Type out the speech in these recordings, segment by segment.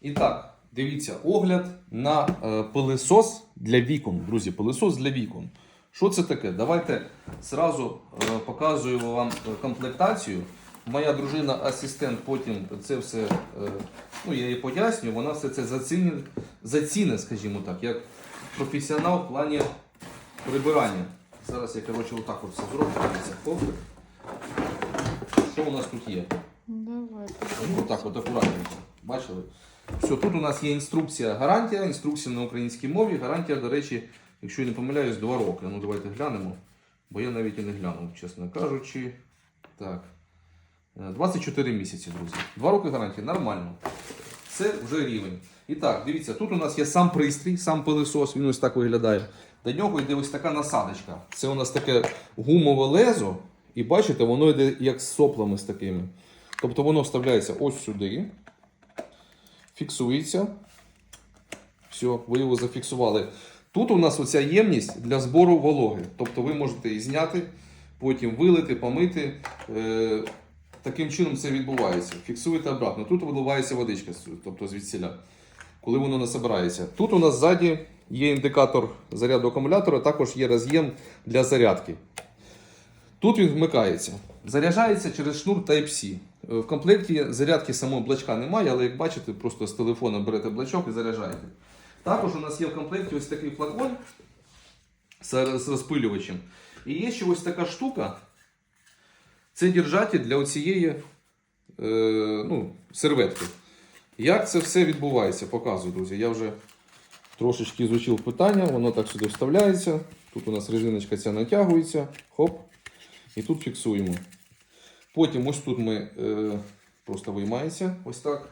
І так, дивіться, огляд на е, пилисос для вікон. Друзі, пилисос для вікон. Що це таке? Давайте зразу е, показую вам е, комплектацію. Моя дружина асистент потім це все, е, ну я їй поясню, вона все це заціни, заціни, скажімо так, як професіонал в плані прибирання. Зараз я коротше отак от все зроблю. Дивіться. Що у нас тут є? Давай. Отак, от акуратненько. Бачили? Все, тут у нас є інструкція гарантія, інструкція на українській мові. Гарантія, до речі, якщо я не помиляюсь, 2 роки. Ну давайте глянемо. Бо я навіть і не глянув, чесно кажучи. Так. Е, 24 місяці, друзі. 2 роки гарантії, нормально. Це вже рівень. І так, дивіться, тут у нас є сам пристрій, сам пилисос, він ось так виглядає. До нього йде ось така насадочка. Це у нас таке гумове лезо, і бачите, воно йде як з соплами з такими. Тобто воно вставляється ось сюди, фіксується. Все, ви його зафіксували. Тут у нас оця ємність для збору вологи. Тобто ви можете її зняти, потім вилити, помити. Е, таким чином це відбувається. Фіксуєте обратно. Тут виливається водичка, тобто звідсіля, коли воно не збирається. Тут у нас ззаді є індикатор заряду акумулятора, також є роз'єм для зарядки. Тут він вмикається. Заряджається через шнур Type-C. Е, В комплекті зарядки самого блачка немає, але як бачите, просто з телефона берете блачок і заряджаєте. Також у нас є в комплекті ось такий флакон з розпилювачем. І є ще ось така штука. Це держатель для оцієї е, ну, серветки. Як це все відбувається? Показую, друзі. Я вже трошечки изучив питання, воно так сюди вставляється. Тут у нас резиночка ця натягується. Хоп. І тут фіксуємо. Потім ось тут ми е, просто виймається ось так.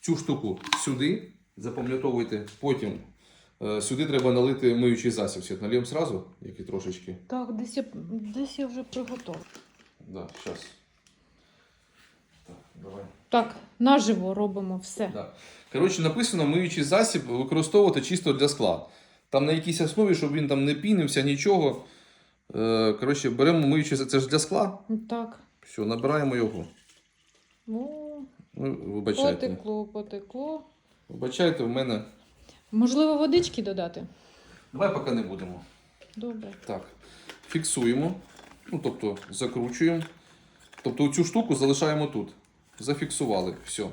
Цю штуку сюди запам'ятовуйте. Потім е, сюди треба налити миючий засіб. Світ зразу, як і трошечки. Так, десь я, десь я вже приготував. Да, щас. Так, давай. Так, наживо робимо все. Да. Коротше, написано миючий засіб використовувати чисто для скла. Там на якійсь основі, щоб він там не пінився, нічого. Е, коротше, беремо миючий засіб. Це ж для скла. Так. Все, набираємо його. Ну, Ну, вибачайте. потекло, потекло. Вибачайте, в мене. Можливо, водички додати? Давай поки не будемо. Добре. Так. Фіксуємо. Ну, тобто закручуємо. Тобто цю штуку залишаємо тут. Зафіксували. Все.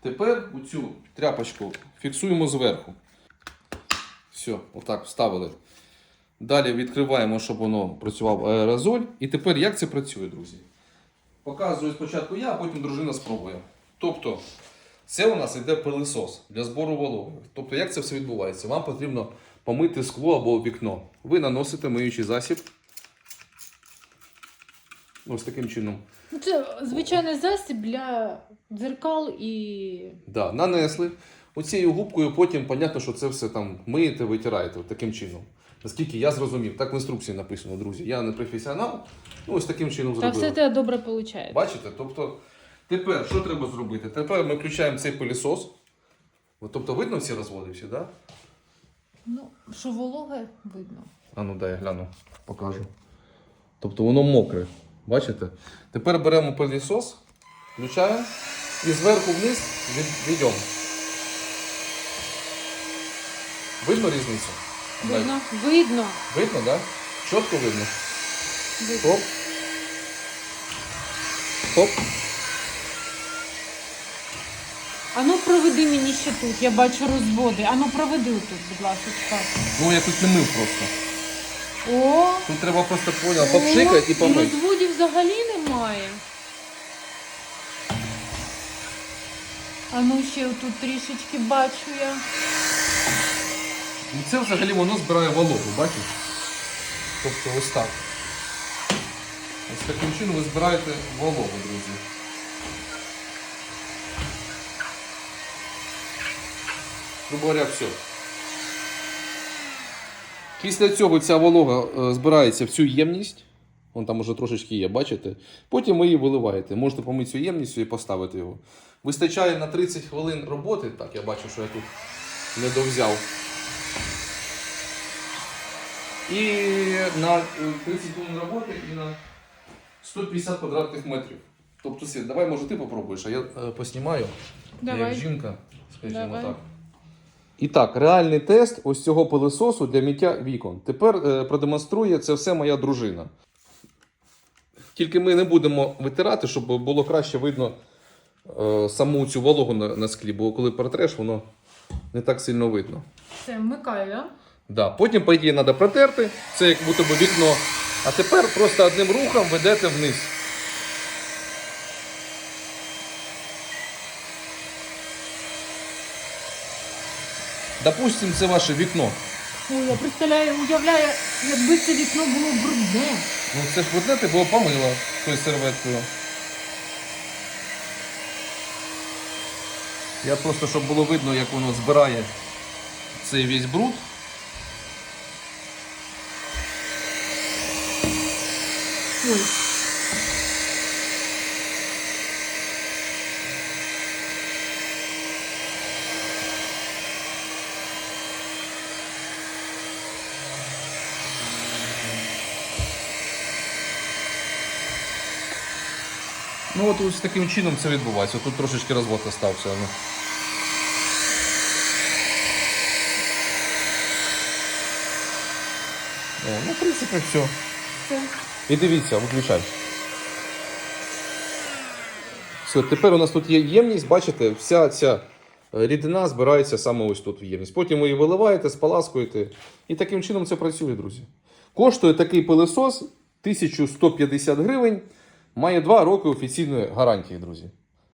Тепер цю тряпочку фіксуємо зверху. Все, отак вставили. Далі відкриваємо, щоб воно працював аерозоль. І тепер як це працює, друзі? Показую спочатку я, а потім дружина спробує. Тобто, це у нас йде пилисос для збору вологи. Тобто, як це все відбувається? Вам потрібно помити скло або вікно. Ви наносите миючий засіб. Ось таким чином. Ну, Це звичайний засіб для дзеркал і. Да, нанесли. Оцією губкою потім, понятно, що це все там миєте, витираєте таким чином. Наскільки я зрозумів, так в інструкції написано, друзі. Я не професіонал. Ну, ось таким чином Та зробили. все те добре виходить. Бачите? Тобто, тепер що треба зробити? Тепер ми включаємо цей пилісос. От, тобто, видно всі розводи всі, да? Ну, що вологе видно. А ну дай я гляну, покажу. Тобто воно мокре. Бачите? Тепер беремо пилісос, включаємо і зверху вниз від, відьом. Видно різницю? Видно? Видно. Видно, так? Да? Чітко видно. видно. Хоп. Хоп. Ану ну, проведи мені ще тут. Я бачу розводи. Ану проведи тут, будь ласка. Ну я тут не мив просто. О! Тут треба просто поняв, попшикати і І помити. розводів взагалі немає. А ну ще тут трішечки бачу я. Ну це взагалі воно збирає вологу, бачиш? Тобто ось так. Ось таким чином ви збираєте вологу, друзі. Грубо говоря, все. Після цього ця волога е, збирається в цю ємність. Вон там уже трошечки є, бачите? Потім ви її виливаєте. Можете помити цю ємність і поставити його. Вистачає на 30 хвилин роботи. Так, я бачу, що я тут не довзяв. І на е, 30 хвилин роботи і на 150 квадратних метрів. Тобто, Світ, давай, може, ти попробуєш, а я е, поснімаю. Давай. як жінка Скажімо Давай. так. І так, реальний тест ось цього пилососу для миття вікон. Тепер е, продемонструє це все моя дружина. Тільки ми не будемо витирати, щоб було краще видно е, саму цю вологу на, на склі, бо коли протреш, воно не так сильно видно. Все, вмикаю? Да. Потім, по ідеї, треба протерти, це як будто би вікно. А тепер просто одним рухом ведете вниз. Допустим, це ваше вікно. Ой, я представляю, уявляю, якби це вікно було брудне. Ну це ж брудне ти було помила тою серветкою. Я просто, щоб було видно, як воно збирає цей весь бруд. Ой. Ну от ось таким чином це відбувається. Тут трошечки розвод остався. Ну. О, ну, в принципі, все. Все. І дивіться, виключай. Все, тепер у нас тут є ємність, бачите, вся ця е, рідина збирається саме ось тут в ємність. Потім ви її виливаєте, споласкуєте. І таким чином це працює, друзі. Коштує такий пилесос 1150 гривень. Має 2 роки офіційної гарантії, друзі.